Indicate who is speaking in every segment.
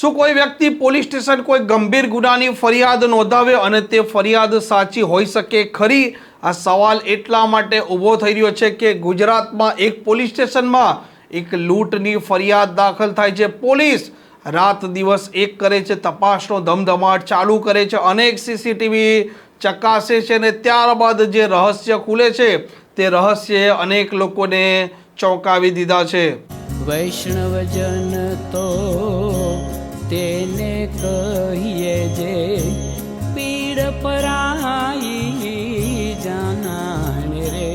Speaker 1: શું કોઈ વ્યક્તિ પોલીસ સ્ટેશન કોઈ ગંભીર ગુનાની ફરિયાદ નોંધાવે અને તે ફરિયાદ સાચી હોઈ શકે? ખરી. આ સવાલ એટલા માટે ઊભો થઈ રહ્યો છે કે ગુજરાતમાં એક પોલીસ સ્ટેશનમાં એક લૂંટની ફરિયાદ દાખલ થાય છે. પોલીસ રાત દિવસ એક કરે છે, તપાસનો ધમધમાટ ચાલુ કરે છે, અનેક સીસીટીવી ચકાસે છે અને ત્યારબાદ જે રહસ્ય ખુલે છે તે રહસ્યએ અનેક લોકોને ચોંકાવી દીધા છે.
Speaker 2: વૈષ્ણવજન તો તેને કહીએ જે પીડ પરાઈ જાનાને રે.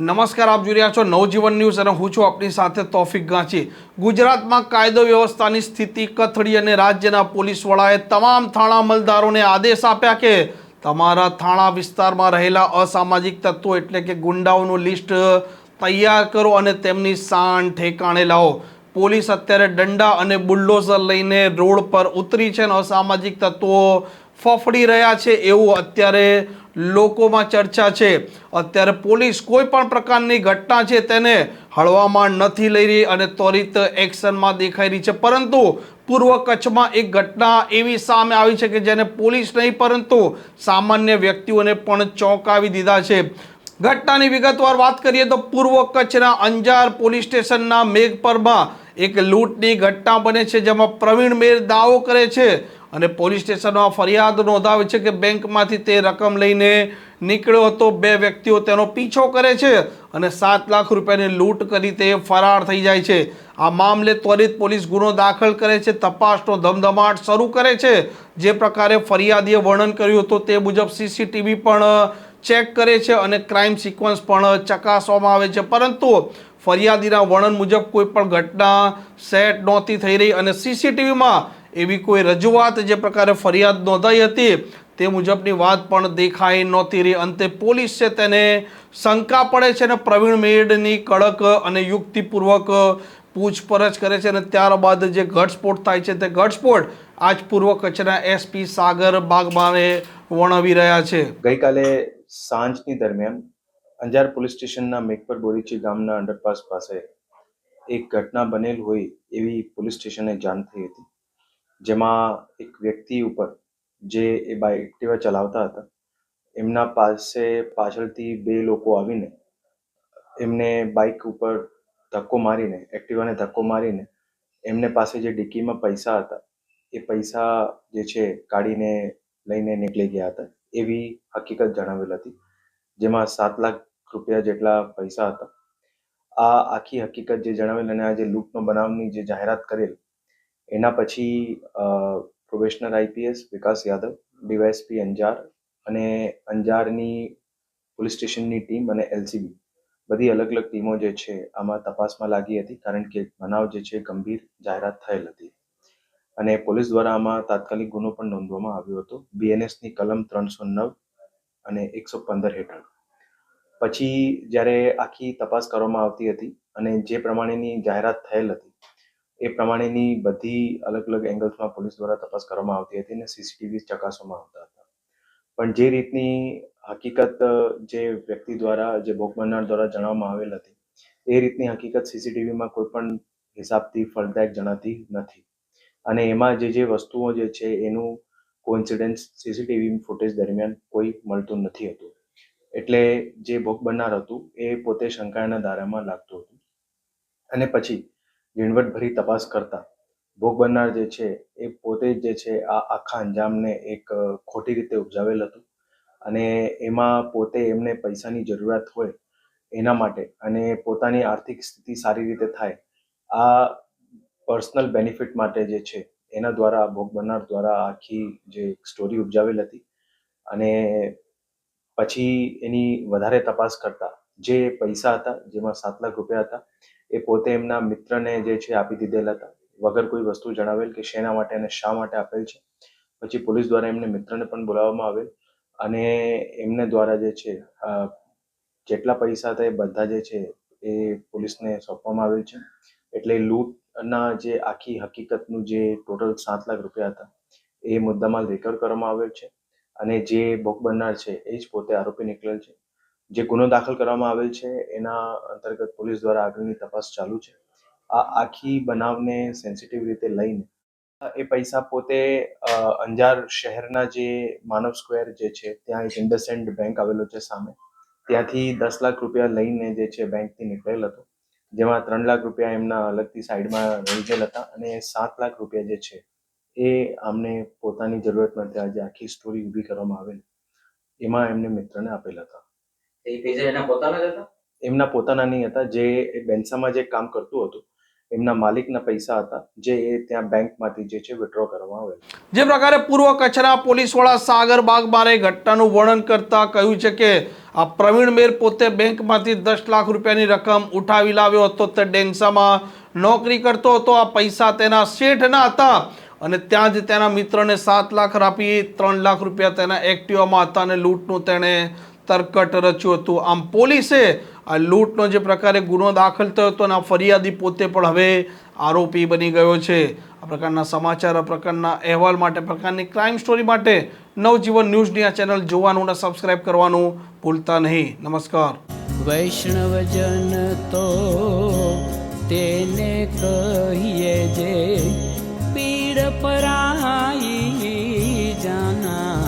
Speaker 1: નમસ્કાર, આપ જોઈ રહ્યા છો નવજીવન ન્યૂઝ અને હું છું આપની સાથે તોફિક ગાંચી. ગુજરાતમાં કાયદો વ્યવસ્થાની સ્થિતિ કથળી અને રાજ્યના પોલીસ વડાએ તમામ થાણા અમલદારોને આદેશ આપ્યા કે તમારા થાણા વિસ્તારમાં રહેલા અસામાજિક તત્વો એટલે કે ગુંડાઓનું લિસ્ટ તૈયાર કરો અને તેમની શાન ઠેકાણે લાવો. પોલીસ અત્યારે દંડા અને બુલડોઝર લઈને રોડ પર ઉતરી છે અને અસામાજિક તત્વો ફફડી રહ્યા છે એવું અત્યારે લોકોમાં ચર્ચા છે. અત્યારે પોલીસ કોઈ પણ પ્રકારની ઘટના છે તેને હળવામાં નથી લઈ રહી અને ત્વરિત એક્શનમાં દેખાઈ રહી છે. પરંતુ પૂર્વ કચ્છમાં એક ઘટના એવી સામે આવી છે કે જેને પોલીસ નહીં, પરંતુ સામાન્ય વ્યક્તિઓને પણ ચોંકાવી દીધા છે. ઘટનાની વિગતવાર વાત કરીએ તો પૂર્વ કચ્છના અંજાર પોલીસ સ્ટેશનના મેઘપરમાં એક લૂંટની ઘટના બને છે જેમાં પ્રવીણ મેર દાવો કરે છે અને પોલીસ સ્ટેશનમાં ફરિયાદ નોંધાવે છે કે બેંકમાંથી તે રકમ લઈને નીકળ્યો હતો. બે વ્યક્તિઓ તેનો પીછો કરે છે અને સાત લાખ રૂપિયાની લૂંટ કરી તે ફરાર થઈ જાય છે. આ મામલે ત્વરિત પોલીસ ગુનો દાખલ કરે છે. તપાસનો ધમધમાટ શરૂ કરે છે. જે પ્રકારે ફરિયાદીએ વર્ણન કર્યું હતું તે મુજબ સીસીટીવી પણ ચેક કરે છે અને ક્રાઇમ સિક્વન્સ પણ ચકાસવામાં આવે છે. પરંતુ ફરિયાદીના વર્ણન મુજબ કોઈ પણ ઘટના સેટ નહોતી થઈ રહી અને સીસીટીવીમાં એવી કોઈ રજૂઆત જે પ્રકારે ફરિયાદ નોંધાઈ હતી તે મુજબની વાત પણ દેખાઈ નહોતી રહી. અંતે પોલીસે તેને શંકા પડે છે અને પ્રવીણ મેડની કડક અને યુક્તિપૂર્વક પૂછપરછ કરે છે અને ત્યારબાદ જે ઘટસ્ફોટ થાય છે તે ઘટસ્ફોટ આજ પૂર્વ કચ્છના એસપી સાગર બાગમાને વર્ણવી રહ્યા છે.
Speaker 3: ગઈકાલે સાંજની દરમિયાન અંજાર પોલીસ સ્ટેશનના મેઘપર બોરીચી ગામના અંડરપાસ પાસે એક ઘટના બનેલ હોય એવી પોલીસ સ્ટેશને જાણ થઈ હતી, જેમાં એક વ્યક્તિ ઉપર જે એ બાઇક એક્ટિવા ચલાવતા હતા, એમના પાસે પાછળથી બે લોકો આવીને એમને બાઇક ઉપર ધક્કો મારીને, એક્ટિવાને ધક્કો મારીને એમને પાસે જે ડિક્કીમાં પૈસા હતા, એ પૈસા જે છે કાઢીને લઈને નીકળી ગયા હતા, એવી હકીકત જણાવેલ હતી, જેમાં સાત લાખ રૂપિયા જેટલા પૈસા હતા. આ આખી હકીકત જે જણાવેલ અને આ જે લૂંટનો બનાવની જે જાહેરાત કરેલ, એના પછી probationer IPS Vikas Yadav DYSP Anjar અને અંજારની પોલીસ સ્ટેશનની ટીમ અને એલસીબી બધી અલગ અલગ ટીમો જે છે, આમાં તપાસમાં લાગી હતી કારણ કે બનાવ જે છે, ગંભીર જાહેરાત થયેલ હતી. અને પોલીસ દ્વારા આમાં તાત્કાલિક ગુનો પણ નોંધવામાં આવ્યો હતો. બીએનએસની કલમ ત્રણસો નવ અને એકસો પંદર હેઠળ. પછી જ્યારે આખી તપાસ કરવામાં આવતી હતી અને જે પ્રમાણેની જાહેરાત થયેલ હતી, એ પ્રમાણેની બધી અલગ અલગ એંગલ્સમાં પોલીસ દ્વારા તપાસ કરવામાં આવતી હતી અને સીસીટીવી ચકાસવામાં આવતા હતા. પણ જે રીતની હકીકત જે વ્યક્તિ દ્વારા, જે ભોગ બનનાર દ્વારા જણાવવામાં આવેલ હતી, એ રીતની હકીકત સીસીટીવીમાં કોઈ પણ હિસાબથી ફળદાયક જણાતી નથી. અને એમાં જે જે વસ્તુઓ જે છે, એનું કોઇન્સિડન્સ સીસીટીવી ફૂટેજ દરમિયાન કોઈ મળતું નથી હતું. એટલે જે ભોગ બનનાર હતું, એ પોતે શંકાના દાયરામાં લાગતું હતું. અને પછી ઝીણવટભરી તપાસ કરતા ભોગ બનનાર જે છે, એ પોતે જ છે, આ આખા અંજામને એક ખોટી રીતે ઉપજાવેલ હતું. અને એમાં પોતે એમને પૈસાની જરૂરિયાત હોય એના માટે અને પોતાની આર્થિક સ્થિતિ સારી રીતે થાય, આ પર્સનલ બેનિફિટ માટે જે છે, એના દ્વારા, ભોગ બનનાર દ્વારા આખી જે સ્ટોરી ઉપજાવેલ હતી. અને પછી એની વધારે તપાસ કરતા, જે પૈસા હતા, જેમાં સાત લાખ રૂપિયા હતા, એ પોતે એમના મિત્રને જે છે આપી દીધેલા હતા. વગર કોઈ વસ્તુ જણાવેલ કે શેના માટે અને શા માટે આપેલ છે. પછી પોલીસ દ્વારા એમને મિત્રને પણ બોલાવવામાં આવેલ અને એમને દ્વારા જે છે જેટલા પૈસા હતા એ બધા જે છે એ પોલીસને સોંપવામાં આવેલ છે. એટલે લૂંટના જે આખી હકીકતનું જે ટોટલ સાત લાખ રૂપિયા હતા, એ મુદ્દામાં રેકોર્ડ કરવામાં આવેલ છે. અને જે ભોગ બનનાર છે એ જ પોતે આરોપી નીકળેલ છે. જે ગુનો દાખલ કરવામાં આવેલ છે, એના અંતર્ગત પોલીસ દ્વારા આગળની તપાસ ચાલુ છે. આ આખી બનાવને સેન્સિટિવ રીતે લઈને, એ પૈસા પોતે અંજાર શહેરના જે માનવ સ્ક્વેર જે છે, ત્યાં એક ઇન્ડસેન્ડ બેંક આવેલો છે સામે. ત્યાંથી દસ લાખ રૂપિયા લઈને જે છે બેંકથી નીકળેલ હતો. જેમાં ત્રણ લાખ રૂપિયા એમના અલગથી સાઈડમાં રહી ગયેલ હતા અને સાત લાખ રૂપિયા જે છે એ આમને પોતાની જરૂરત માટે આજે આખી સ્ટોરી ઊભી કરવામાં આવેલ. એમાં એમને મિત્રને આપેલા હતા.
Speaker 4: એ પૈસા એના પોતાના જ હતા?
Speaker 3: એમના પોતાના નહીં હતા. જે એ બેન્સામાં જે કામ કરતું હતું એમના માલિકના પૈસા હતા જે એ ત્યાં બેંકમાંથી જે છે વિડ્રો કરવામાં આવેલ.
Speaker 1: જે પ્રકારે પૂર્વ કચ્છના પોલીસ વડા સાગર બાગમારે ઘટનાનું વર્ણન કરતા કહ્યું છે કે આ પ્રવીણ મેર પોતે બેંકમાંથી દસ લાખ રૂપિયાની રકમ ઉઠાવી લાવ્યો હતો. તે ડેન્સામાં નોકરી કરતો હતો. આ પૈસા તેના શેઠના હતા. અને ત્યાં જ તેના મિત્રને સાત લાખ આપી, ત્રણ લાખ રૂપિયા તેના એક્ટિવામાં હતા અને લૂંટનું તેણે તરકટ રચ્યું હતું. આમ પોલીસે આ લૂંટનો જે પ્રકારે ગુનો દાખલ થયો હતો અને આ ફરિયાદી પોતે પણ હવે આરોપી બની ગયો છે. આ પ્રકારના સમાચાર, આ પ્રકારના અહેવાલ માટે પ્રકારની ક્રાઇમ સ્ટોરી માટે નવજીવન ન્યૂઝની આ ચેનલ જોવાનું અને સબસ્ક્રાઇબ કરવાનું ભૂલતા નહીં. નમસ્કાર.
Speaker 2: વૈષ્ણવજન તો તેને કહીએ જે पराई जाना